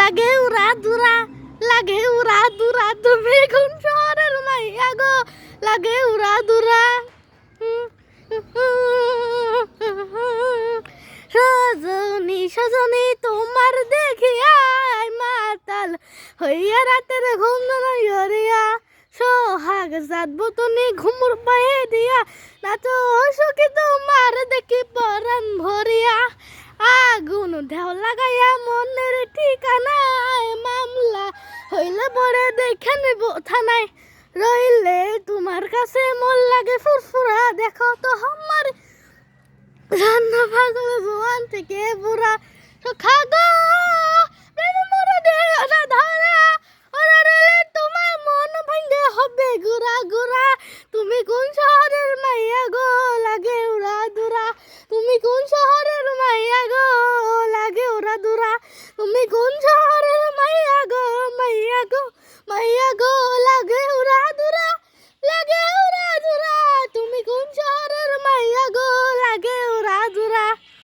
লাগে উড়া দুরা, লাগে উড়া দুরা, তুমি কোন শহরের মাইয়া গো? লাগে উড়া দুরা। সজনী সজনী, তোমার দেখিয়া মাতাল, হইয়া রাতের ঘুম নইয়া সোহাগ জাত বতনি ঘুমুর পায়ে দিয়া, নাচো সখী তোমার দেখি পরান ভরিয়া। আগুন ঢেউ লাগাইয়া মনের ঠিকানায় মামলা হইলে পরে দেখে নেব থানায়। রইলে তোমার কাছে মন লাগে ফুরফুরা, দেখো তো আমার রান্না পাগল জোয়ান থেকে বুড়া। সখা গো প্রেম মরে দে, ওরা ধরা, ওরা রেলে তোমার ভাঙ্গে হবে গুড়া গুড়া। তুমি কোন শহরের মাইয়া গো, লাগে উড়া দুরা। তুমি কোন मैया गोल